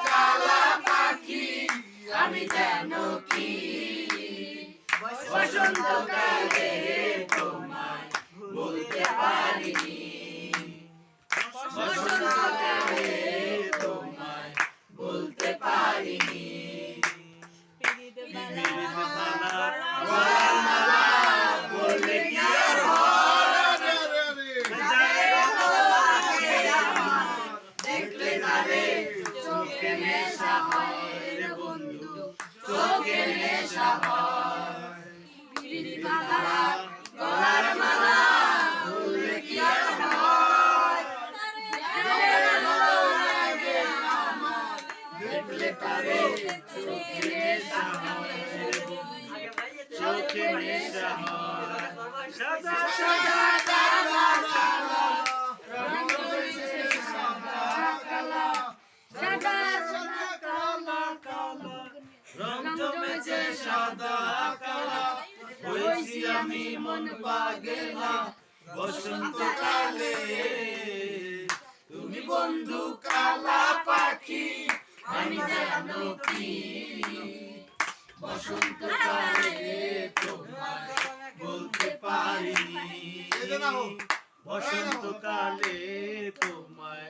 কালা পাখি আমি যেন কি? বসন্ত নেশা হয় রে বন্ধু চোখে নেশা হয় মালা, গলার মালা বললে কি কালা কালা রং হয়েছে সাদা কালা সাদা সাদা কালা কালা রং জমেছে সাদা কালা হয়েছি আমি মন পাগেলা। বসন্তকালে তুমি বন্ধু কালা পাখি আমি জানো কি? বসন্তকালে তোমায় বলতে পারিনি। বসন্তকালে তোমায়